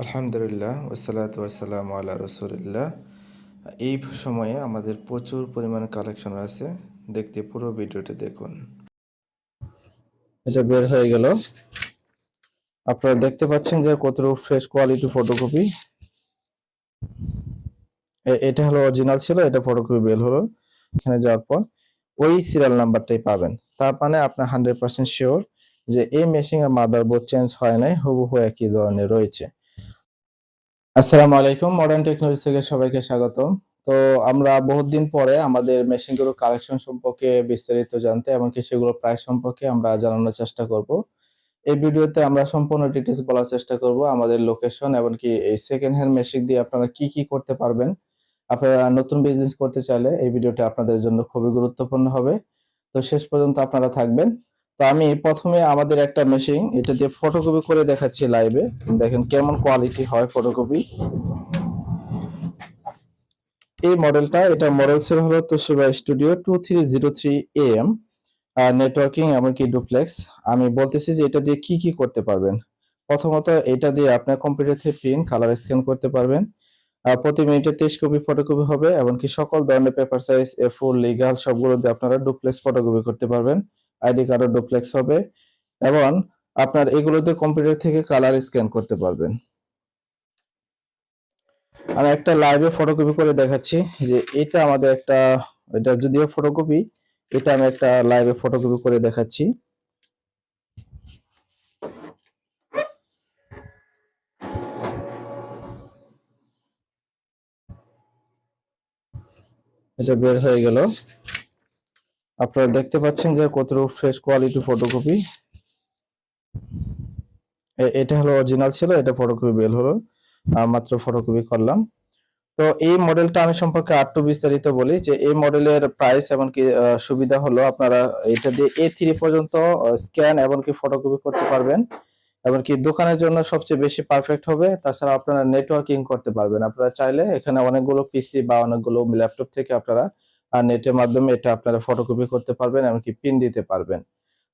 আলহামদুলিল্লাহ ওসালাত ওয়াসালাম আল্লাহ রসুলিল্লাহ। এই সময়ে আমাদের প্রচুর পরিমাণে কালেকশন আছে দেখতে পুরো ভিডিওটি দেখুন। এটা বের হয়ে গেল। আপনারা দেখতে পাচ্ছেন যে কতটুকু ফ্রেশ কোয়ালিটি ফটোকপি এটা হলো অরিজিনাল ছিল, এটা ফটোকপি বের হলো। এখানে যাওয়ার পর ওই সিরিয়াল নাম্বারটাই পাবেন। তার মানে আপনার হান্ড্রেড পার্সেন্ট শিওর যে এই মেশিন এর মাদারবোর্ড চেঞ্জ হয় নাই, হুবহু একই ধরনের রয়েছে। আসসালামু আলাইকুম মডার্ন টেকনোলজি থেকে সবাইকে স্বাগতম। তো আমরা বহুত দিন পরে আমাদের মেশিনগুলোর কালেকশন সম্পর্কে বিস্তারিত জানতে এমনকি সেগুলো প্রাইস সম্পর্কে আমরা জানানোর চেষ্টা করব। এই ভিডিওতে আমরা সম্পূর্ণ ডিটেলস বলার চেষ্টা করব, আমাদের লোকেশন এমনকি এই সেকেন্ড হ্যান্ড মেশিন দিয়ে আপনারা কি কি করতে পারবেন। আপনারা নতুন বিজনেস করতে চাইলে এই ভিডিওটা আপনাদের জন্য খুবই গুরুত্বপূর্ণ হবে। তো শেষ পর্যন্ত আপনারা থাকবেন। তো আমি প্রথমে আমাদের একটা মেশিন এটা দিয়ে ফটোকপি করে দেখাচ্ছি লাইভে দেখেন কেমন কোয়ালিটি হয় ফটোকপি এই মডেলটা এটা মডেল সেল হলো Toshiba studio two three zero three A M networking এমনকি ডুপ্লেক্স আমি বলতেছি যে এটা দিয়ে কি কি করতে পারবেন। প্রথমত এটা দিয়ে আপনার কম্পিউটার থেকে প্রিন্ট কালার স্ক্যান করতে পারবেন। প্রতি মিনিটে তেইশ কপি ফটোকপি হবে, এমনকি সকল ধরনের paper size A full legal সবগুলো দিয়ে আপনারা ডুপ্লেক্স ফটোকপি করতে পারবেন। আইডি কার্ডও ডুপ্লেক্স হবে এবং আপনার এগুলোতে কম্পিউটার থেকে কালার স্ক্যান করতে পারবেন। আমি একটা লাইভে ফটোকপি করে দেখাচ্ছি যে এটা আমাদের একটা, এটা যদিও ফটোকপি এটা আমি একটা লাইভে ফটোকপি করে দেখাচ্ছি। এটা বের হয়ে গেল। আপনারা দেখতে পাচ্ছেন যে কতটুকু ফ্রেশ কোয়ালিটি ফটোকপি এটা হলো অরিজিনাল ছিল, এটা ফটোকপি বের হলো। মাত্র ফটোকপি করলাম। তো এই মডেলটা আমি সম্পর্কে আর আরটু বিস্তারিত বলি যে এই মডেলের প্রাইস এমনকি সুবিধা হলো আপনারা এটা দিয়ে এ থ্রি পর্যন্ত স্ক্যান এমনকি ফটোকপি করতে পারবেন। এমনকি দোকানের জন্য সবচেয়ে বেশি পারফেক্ট হবে। তাছাড়া আপনারা নেটওয়ার্কিং করতে পারবেন। আপনারা চাইলে এখানে অনেকগুলো পিসি বা অনেকগুলো ল্যাপটপ থেকে আপনারা নেটের মাধ্যমে এটা আপনারা ফটোকপি করতে পারবেন এমনকি পিন দিতে পারবেন।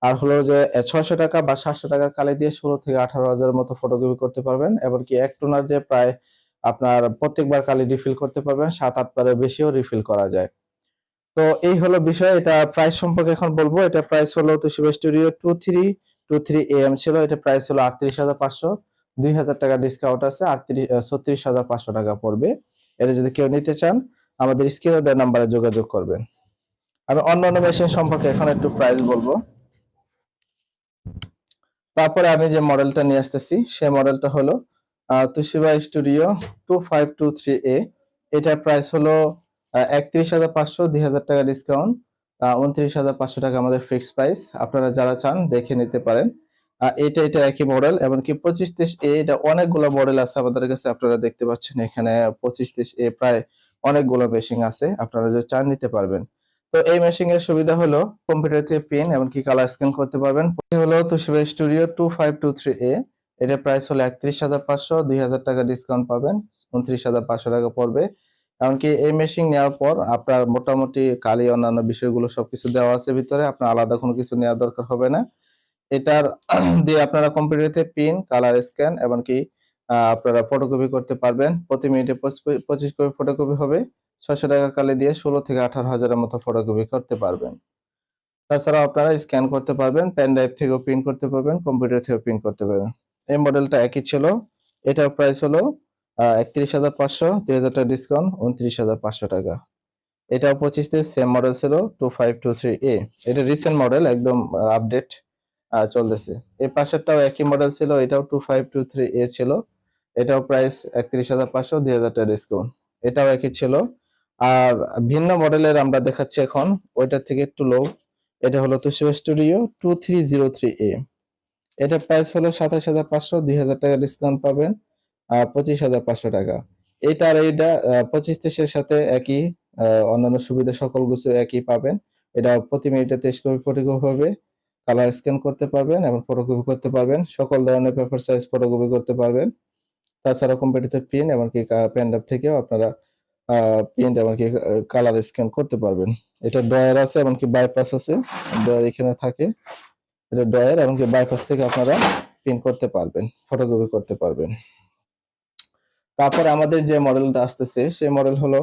আর হলো যে ছয়শো টাকা বা সাতশো টাকা কালে দিয়ে ষোলো থেকে আঠারো হাজারের মতো ফটোকপি করতে পারবেন, এমনকি এক টোনার দিয়ে প্রায় আপনার প্রত্যেকবার কালি রিফিল করতে পারবেন, সাত, আট বারের বেশিও রিফিল করা যায়। তো এই হলো বিষয়, এটা প্রাইস সম্পর্কে এখন বলব, এটা প্রাইস হলো Toshiba studio two three two three M ছিল, এটা প্রাইস হলো আটত্রিশ হাজার পাঁচশো, দুই হাজার টাকা ডিসকাউন্ট আছে, আটত্রিশ ছত্রিশ হাজার পাঁচশো টাকা পড়বে। এটা যদি কেউ নিতে চান আমাদের স্ক্রিনে দেওয়ার নাম্বারে যোগাযোগ করবেন। আমি অন্য অন্য মেশিন সম্পর্কে এখন একটু প্রাইস বলব। তারপরে আমি যে মডেলটা নিয়ে আসতেছি, সেই মডেলটা হলো Toshiba studio two five two three A এটার প্রাইস হলো একত্রিশ হাজার পাঁচশো, দুই হাজার টাকা ডিসকাউন্ট উনত্রিশ হাজার পাঁচশো টাকা আমাদের ফিক্সড প্রাইস আপনারা যারা চান, দেখে নিতে পারেন। এটা এটা একই মডেল এমনকি পঁচিশ তেইশ এ এটা অনেকগুলো মডেল আছে আমাদের কাছে, আপনারা দেখতে পাচ্ছেন এখানে পঁচিশ তেইশ এ প্রায় অনেকগুলো মেশিন আছে, আপনারা যদি চান নিতে পারবেন। তো এই মেশিন এর সুবিধা হলো কম্পিউটার থেকে প্রিন্ট এমনকি কালার স্ক্যান করতে পারবেন। হলো Toshiba studio two five two three A এটার প্রাইস হলো একত্রিশ হাজার পাঁচশো, দুই হাজার টাকা ডিসকাউন্ট পাবেন, উনত্রিশ হাজার পাঁচশো টাকা পড়বে। এমনকি এই মেশিন নেওয়ার পর আপনার মোটামুটি কালি, অন্যান্য বিষয়গুলো সবকিছু দেওয়া আছে ভিতরে, আপনার আলাদা কোনো কিছু নেওয়ার দরকার হবে না। এটার দিয়ে আপনারা কম্পিউটারতে পিন কালার স্ক্যান এমনকি আপনারা ফটোকপি করতে পারবেন। প্রতি মিনিটে পঁচিশ কপি ফটোকপি হবে। ছয়শো টাকা কালে দিয়ে ষোলো থেকে আঠারো হাজারের মতো ফটোকপি করতে পারবেন। তাছাড়াও আপনারা স্ক্যান করতে পারবেন পেন ড্রাইভ থেকেও প্রিন্ট করতে পারবেন কম্পিউটার থেকেও প্রিন্ট করতে পারবেন। এই মডেলটা একই ছিল। এটার প্রাইস হলো একত্রিশ হাজার পাঁচশো, দুই হাজার টাকা ডিসকাউন্ট উনত্রিশ হাজার পাঁচশো টাকা। এটাও পঁচিশ সেম মডেল ছিল two five two three A এটা রিসেন্ট মডেল একদম আপডেট চলতেছে। এই পাশেরটাও একই মডেল ছিল, এটাও two five two three A ছিল। এটাও প্রাইস একত্রিশ হাজার পাঁচশো, দুই হাজার টাকা ডিসকাউন্ট এটাও একই ছিল। আর ভিন্ন মডেলের আমরা দেখাচ্ছি এখন। ওইটার থেকে একটু লো এটা হলো Toshiba studio two three zero three A এটা প্রাইস হলো সাতাশ হাজার পাঁচশো, দুই হাজার টাকা ডিসকাউন্ট পাবেন পঁচিশ হাজার পাঁচশো টাকা। এটা আর এইটা পঁচিশ তেইশের সাথে একই অন্যান্য সুবিধা সকল কিছু একই পাবেন। এটা প্রতি মিনিটে তেইশ কপি ফটোকপি হবে। কালার স্ক্যান করতে পারবেন এবং ফটোকপি করতে পারবেন। সকল ধরনের পেপার সাইজ ফটোকপি করতে পারবেন। তাছাড়া কম্পিউটার পিন এমনকি পেন ড্রাইভ থেকেও আপনারা প্রিন্ট এমনকি কালার স্ক্যান করতে পারবেন। এটা ড্রয়ার আছে এমনকি বাইপাস আছে। ড্রয়ার এখানে থাকে। এটা ড্রয়ার এমনকি বাইপাস থেকে আপনারা প্রিন্ট করতে পারবেন ফটোকপি করতে পারবেন। তারপর আমাদের যে মডেলটা আসতেছে, সেই মডেল হলো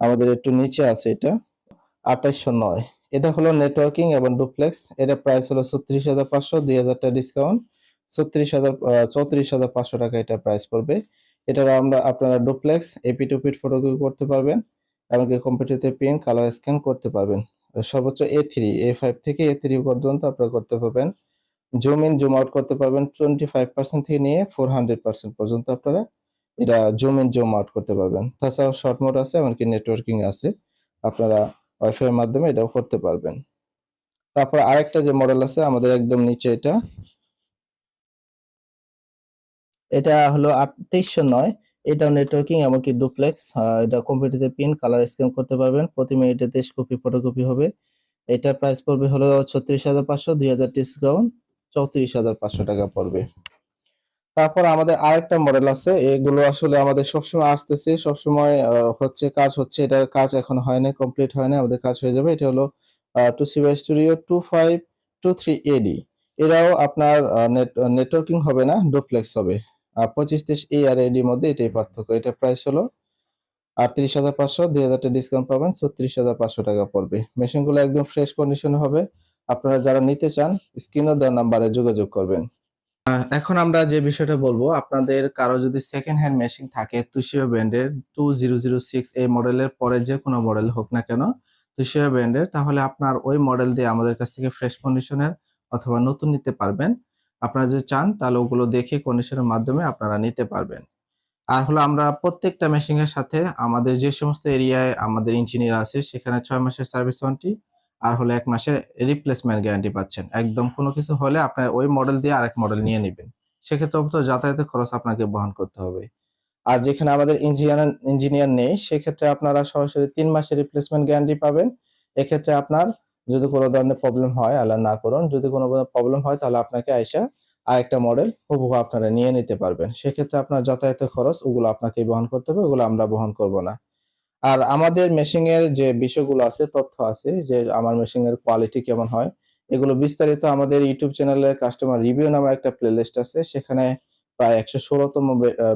আমাদের একটু নিচে আছে এটা, আঠাইশশো নয়। এটা হলো নেটওয়ার্কিং এবং ডুপ্লেক্স এটা প্রাইস হলো ছত্রিশ হাজার পাঁচশো, দুই হাজার টাকা ডিসকাউন্ট ছত্রিশ হাজার চৌত্রিশ হাজার পাঁচশো টাকা এটা প্রাইস পড়বে। এটার আমরা আপনারা ডুপ্লেক্স এপি টু পিট করতে পারবেন এমনকি কম্পিউটারতে প্রিন্ট কালার স্ক্যান করতে পারবেন। সর্বোচ্চ এ থ্রি এ ফাইভ থেকে এ থ্রি পর্যন্ত আপনারা করতে পারবেন। জুম ইন জুম আউট করতে পারবেন। টোয়েন্টি ফাইভ পার্সেন্ট থেকে নিয়ে ফোর হান্ড্রেড পার্সেন্ট পর্যন্ত আপনারা এটা জুম ইন জুম আউট করতে পারবেন। তাছাড়াও শর্ট মোড আছে, এমনকি নেটওয়ার্কিং আছে। আপনারা ওয়াইফাই এর মাধ্যমে এটাও করতে পারবেন। তারপর আরেকটা যে মডেল আছে, আমাদের একদম নিচে এটা। এটা হলো তেইশশো নয়। এটাও নেটওয়ার্কিং এমনকি ডুপ্লেক্স এটা কম্পিউটারে পিন কালার স্ক্যান করতে পারবেন। প্রতি মিনিটে তেইশ কপি ফটোকপি হবে। এটা প্রাইস পড়বে হলো ছত্রিশ হাজার পাঁচশো, দুই হাজার ডিসকাউন্ট চৌত্রিশ হাজার পাঁচশো টাকা পড়বে। তারপর আমাদের আরেকটা মডেল আছে। এগুলো আসলে আমাদের সবসময় আসতেছে, সবসময় হচ্ছে কাজ হচ্ছে। এটার কাজ এখন হয় না কমপ্লিট হয় না আমাদের কাজ হয়ে যাবে। এটা হলো Toshiba studio two five two three AD এটাও আপনার নেটওয়ার্কিং হবে না ডুপ্লেক্স হবে। পঁচিশ তিরিশ এ আর এডি মধ্যে এটাই পার্থক্য। এটা প্রাইস হলো আটত্রিশ হাজার পাঁচশো, দুই হাজার টাকা ডিসকাউন্ট পাবেন, ছত্রিশ হাজার পাঁচশো টাকা পড়বে। মেশিনগুলো একদম ফ্রেশ কন্ডিশনে হবে। আপনারা যারা নিতে চান, স্ক্রিনে দেওয়া নাম্বারে যোগাযোগ করবেন। এখন আমরা যে বিষয়টা বলব, আপনাদের কারও যদি সেকেন্ড হ্যান্ড মেশিন থাকে তুষিয়া ব্র্যান্ডের টু জিরো জিরো সিক্স এই মডেলের পরে যে কোনো মডেল হোক না কেন তুষিয়া ব্র্যান্ডের, তাহলে আপনার ওই মডেল দিয়ে আমাদের কাছ থেকে ফ্রেশ কন্ডিশনের অথবা নতুন নিতে পারবেন। আপনারা যদি চান, তাহলে ওগুলো দেখে কন্ডিশনের মাধ্যমে আপনারা নিতে পারবেন। আর হলো আমরা প্রত্যেকটা মেশিনের সাথে আমাদের যে সমস্ত এরিয়ায় আমাদের ইঞ্জিনিয়ার আছে, সেখানে ছয় মাসের সার্ভিস ওয়ারেন্টি আর হলো এক মাসের রিপ্লেসমেন্ট গ্যারান্টি পাচ্ছেন। একদম কোনো কিছু হলে আপনার ওই মডেল দিয়ে আরেক মডেল নিয়ে নেবেন। সেক্ষেত্রে তো যাতায়াতের খরচ আপনাকে বহন করতে হবে। আর যেখানে আমাদের ইঞ্জিনিয়ার ইঞ্জিনিয়ার নেই, সেক্ষেত্রে আপনারা সরাসরি তিন মাসের রিপ্লেসমেন্ট গ্যারান্টি পাবেন। এক্ষেত্রে আপনার যদি কোনো ধরনের প্রবলেম হয় আল্লাহ না করুন। যদি কোনো প্রবলেম হয়, তাহলে আপনাকে আইসা আরেকটা মডেল হুবহু আপনারা নিয়ে নিতে পারবেন। সেক্ষেত্রে আপনার যাতায়াতের খরচ, ওগুলো আপনাকে বহন করতে হবে, ওগুলো আমরা বহন করব না। আর আমাদের মেশিং এর যে বিষয়গুলো আছে, তথ্য আছে, যে আমার মেশিং এর কোয়ালিটি কেমন হয়, এগুলো বিস্তারিত আমাদের ইউটিউব চ্যানেলের কাস্টমার রিভিউ নামে একটা প্লেলিস্ট আছে। সেখানে প্রায় একশো ষোলোতম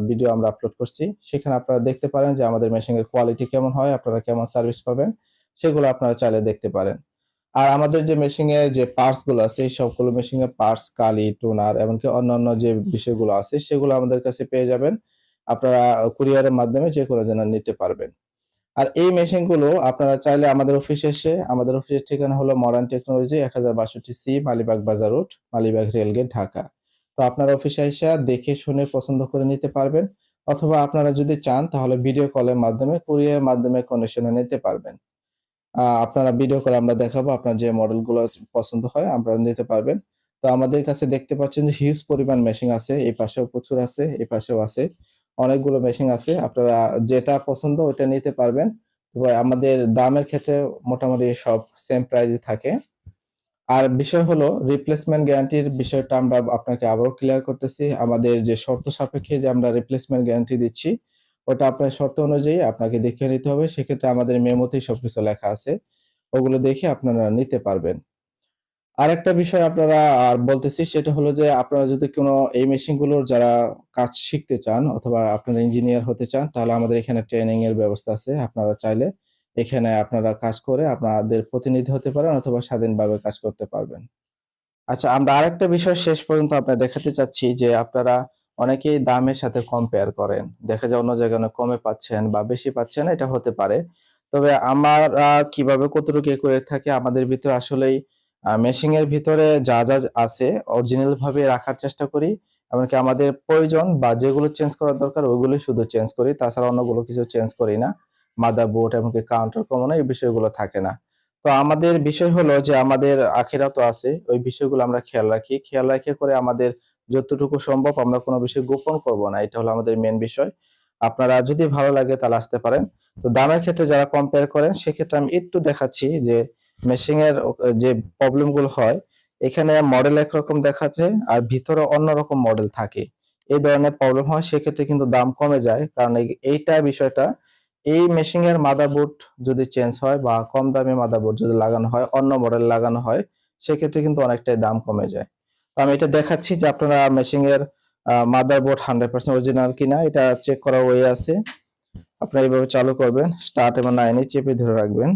ভিডিও আমরা আপলোড করছি। সেখানে আপনারা দেখতে পারেন যে আমাদের মেশিং এর কোয়ালিটি কেমন হয়, আপনারা কেমন সার্ভিস পাবেন, সেগুলো আপনারা চাইলে দেখতে পারেন। আর আমাদের যে মেশিং এর যে পার্টসগুলো আছে, এই সবগুলো মেশিং এর পার্টস কালি টোনার এমনকি অন্যান্য যে বিষয়গুলো আছে, সেগুলো আমাদের কাছে পেয়ে যাবেন। আপনারা কুরিয়ারের মাধ্যমে যে কোনো জন্য নিতে পারবেন। আর এই মেশিনগুলো আপনারা চাইলে আমাদের অফিসে এসে, আমাদের অফিসের ঠিকানা হলো মডার্ন টেকনোলজি এক হাজার বাষট্টি সি, মালিবাগ বাজার রোড মালিবাগ রেলগেট ঢাকা। তো আপনারা অফিসে এসে দেখে, শুনে, পছন্দ করে নিতে পারবেন। অথবা আপনারা যদি চান, তাহলে ভিডিও কলের মাধ্যমে কুরিয়ারের মাধ্যমে কন্ডিশনে নিতে পারবেন। আপনারা ভিডিও কলে আমরা দেখাবো, আপনার যে মডেলগুলো পছন্দ হয় আপনারা নিতে পারবেন। তো আমাদের কাছে দেখতে পাচ্ছেন যে হিউজ পরিমাণ মেশিন আছে, এই পাশেও প্রচুর আছে, এই পাশেও আছে, অনেকগুলো মেশিন আছে, আপনারা যেটা পছন্দ ওটা নিতে পারবেন। আমাদের দামের ক্ষেত্রে মোটামুটি সব সেম প্রাইসে থাকে। আর বিষয় হলো রিপ্লেসমেন্ট গ্যারান্টির বিষয়টা আমরা আপনাকে আবারও ক্লিয়ার করতেছি। আমাদের যে শর্ত সাপেক্ষে যে আমরা রিপ্লেসমেন্ট গ্যারান্টি দিচ্ছি ওটা আপনার শর্ত অনুযায়ী আপনাকে দেখে নিতে হবে। সেক্ষেত্রে আমাদের মেমোতেই সবকিছু লেখা আছে। ওগুলো দেখে আপনারা নিতে পারবেন। আরেকটা বিষয় আপনারা আর বলতেছি, সেটা হলো যে আপনারা যদি কোনো এই মেশিনগুলোর যারা কাজ শিখতে চান অথবা আপনারা ইঞ্জিনিয়ার হতে চান, তাহলে আমাদের এখানে ট্রেনিং এর ব্যবস্থা আছে। আপনারা চাইলে এখানে আপনারা কাজ করে আপনাদের প্রতিনিধি হতে পারেন অথবা স্বাধীনভাবে কাজ করতে পারবেন। আচ্ছা আমরা আরেকটা বিষয় শেষ পর্যন্ত আপনার দেখাতে চাচ্ছি যে আপনারা অনেকেই দামের সাথে কম্পেয়ার করেন। দেখা যায় অন্য জায়গায় অনেক কমে পাচ্ছেন বা বেশি পাচ্ছেন, এটা হতে পারে। তবে আমরা কীভাবে কতটুকু করে থাকি, আমাদের ভিতরে আসলেই মেশিং এর ভিতরে যা যা আছে অরিজিনাল ভাবে রাখার চেষ্টা করি। এমনকি আমাদের প্রয়োজন বা যেগুলো চেঞ্জ করার দরকার ওইগুলো শুধু চেঞ্জ করি। তাছাড়া অন্যগুলো কিছু চেঞ্জ করি না। মাদার বোর্ড এমনকি কাউন্টার কমন এই বিষয়গুলো থাকে না। তো আমাদের বিষয় হলো যে আমাদের আখেরা তো আছে, ওই বিষয়গুলো আমরা খেয়াল রাখি। খেয়াল রাখে করে আমাদের যতটুকু সম্ভব আমরা কোনো বিষয় গোপন করব না, এটা হলো আমাদের মেন বিষয়। আপনারা যদি ভালো লাগে তাহলে আসতে পারেন। তো দামের ক্ষেত্রে যারা কম্পেয়ার করেন, সেক্ষেত্রে আমি একটু দেখাচ্ছি যে মেশিং এর, যে প্রবলেমগুলো হয়, এখানে মডেল একরকম দেখাচ্ছে আর ভিতরে অন্যরকম মডেল থাকে। এই ধরনের প্রবলেম হয়, সেক্ষেত্রে কিন্তু দাম কমে যায়। কারণ এই- এইটা বিষয়টা, এই মেশিং এর মাদারবোর্ড যদি চেঞ্জ হয় বা কম দামে মাদারবোর্ড যদি লাগানো হয়, অন্য মডেল লাগানো হয়, সেক্ষেত্রে কিন্তু অনেকটাই দাম কমে যায়। আমি এটা দেখাচ্ছি যে আপনারা মেশিং এর মাদারবোর্ড হান্ড্রেড পার্সেন্ট অরিজিনাল কিনা, এটা চেক করা ওয়ে আছে। আপনারা এইভাবে চালু করবেন স্টার্ট এবং নাইনে চেপে ধরে রাখবেন।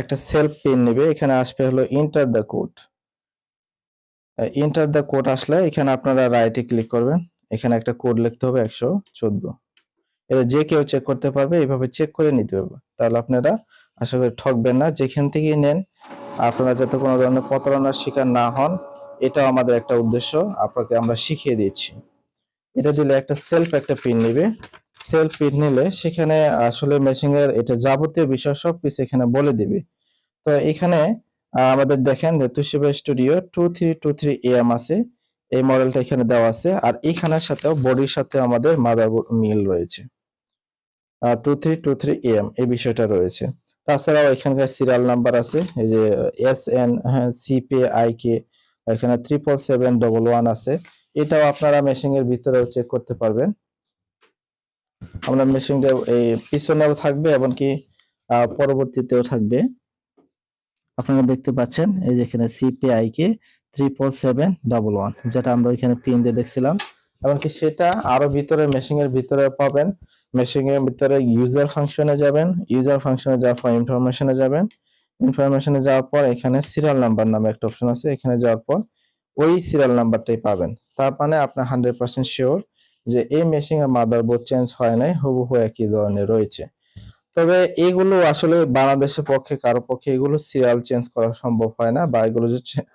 একটা সেলফ পিন নেবে, এখানে আসবে হলো enter the code enter the code আসলে এখানে আপনারা রাইটে ক্লিক করবেন। এখানে একটা কোড লিখতে হবে একশো চোদ্দ। এটা যে কেউ চেক করতে পারবে এইভাবে চেক করে নিতে পারবে। তাহলে আপনারা আশা করি ঠকবেন না। যেখান থেকেই নেন, আপনারা যাতে কোনো ধরনের প্রতারণার শিকার না হন, এটাও আমাদের একটা উদ্দেশ্য। আপনাকে আমরা শিখিয়ে দিচ্ছি। এটা দিলে একটা সেলফ একটা পিন নেবে। সেলফ পিন নিলে সেখানে আসলে মেশিনের এটা যাবতীয় বিষয় সব কিছু এখানে বলে দিবে। তো এখানে আমাদের দেখেন যে Toshiba studio two three two three M আছে। এই মডেলটা এখানে দেওয়া আছে। আর এখানের সাথেও বডির সাথে আমাদের মাদারবোর্ড মিল রয়েছে। Two three two three M এই বিষয়টা রয়েছে। তাছাড়াও এখানকার সিরিয়াল নাম্বার আছে, এই যে এস এন হ্যাঁ সিপি কে এখানে ট্রিপল সেভেন ডবল ওয়ান আছে। এটাও আপনারা মেশিং এর ভিতরেও চেক করতে পারবেন। আমরা মেশিনটা এই পিছনেও থাকবে, এমনকি পরবর্তীতেও থাকবে। আপনারা দেখতে পাচ্ছেন, এই যে এখানে CPI K triple seven double one যেটা আমরা ওইখানে পিন দিয়ে দেখছিলাম। এমনকি সেটা আরও ভিতরে মেশিং এর ভিতরে পাবেন। মেশিং এর ভিতরে ইউজার ফাংশনে যাবেন ইউজার ফাংশনে যাওয়ার পর ইনফরমেশনে যাবেন। ইনফরমেশনে যাওয়ার পর এখানে সিরিয়াল নাম্বার নামে একটা অপশন আছে, এখানে যাওয়ার পর ওই সিরিয়াল নাম্বারটাই পাবেন। তার মানে আপনার হান্ড্রেড পার্সেন্ট শিওর যে এই মেশিং এর মাদারবোর্ড চেঞ্জ হয় নাই, হুবহু একই ধরনের রয়েছে। তবে এগুলো আসলে বাংলাদেশের পক্ষে, কারও পক্ষে এগুলো সিরিয়াল চেঞ্জ করা সম্ভব হয় না বা এগুলো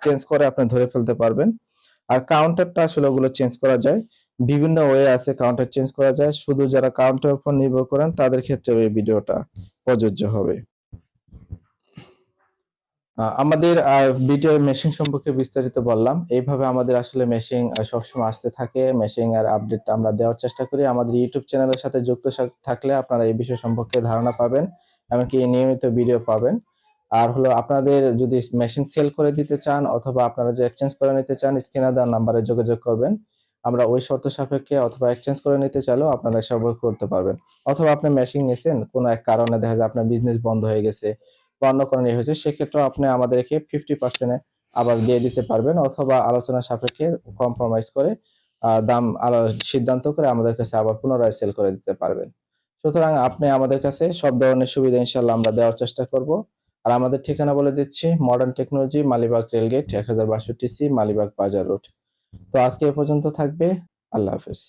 চেঞ্জ করে আপনি ধরে ফেলতে পারবেন। আর কাউন্টারটা আসলে ওগুলো চেঞ্জ করা যায়। বিভিন্ন ওয়ে আছে কাউন্টার চেঞ্জ করা যায়। শুধু যারা কাউন্টার উপর নির্ভর করেন, তাদের ক্ষেত্রে এই ভিডিওটা প্রযোজ্য হবে। আমাদের ভিডিও মেশিন সম্পর্কে বিস্তারিত বললাম। এইভাবে আমাদের আসলে মেশিন সবসময় আসতে থাকে। মেশিন আর আপডেটটা আমরা দেওয়ার চেষ্টা করি। আমাদের ইউটিউব চ্যানেলের সাথে যুক্ত থাকলে আপনারা এই বিষয় সম্পর্কে ধারণা পাবেন, এমনকি নিয়মিত ভিডিও পাবেন। আর হলো আপনাদের যদি মেশিন সেল করে দিতে চান, অথবা আপনারা যে এক্সচেঞ্জ করে নিতে চান, স্ক্রিনে দেওয়ার নাম্বারে যোগাযোগ করবেন। আমরা ওই শর্ত সাপেক্ষে অথবা এক্সচেঞ্জ করে নিতে চাইলেও আপনারা সব করতে পারবেন। অথবা আপনি মেশিন নিয়েছেন কোনো এক কারণে দেখা যায় আপনার বিজনেস বন্ধ হয়ে গেছে বা অন্য কারণে হয়েছে, সেক্ষেত্রেও আপনি আমাদেরকে ফিফটি পার্সেন্টে আবার দিয়ে দিতে পারবেন অথবা আলোচনা সাপেক্ষে কম্প্রোমাইজ করে দাম সিদ্ধান্ত করে আমাদের কাছে আবার পুনরায় সেল করে দিতে পারবেন। সুতরাং আপনি আমাদের কাছে সব ধরনের সুবিধা ইনশাল্লাহ আমরা দেওয়ার চেষ্টা করব। আর আমাদের ঠিকানা বলে দিচ্ছি মডার্ন টেকনোলজি মালিবাগ রেলগেট এক হাজার বাষট্টি সি, মালিবাগ বাজার রোড তো আজকে এ পর্যন্ত থাকবে আল্লাহ হাফেজ।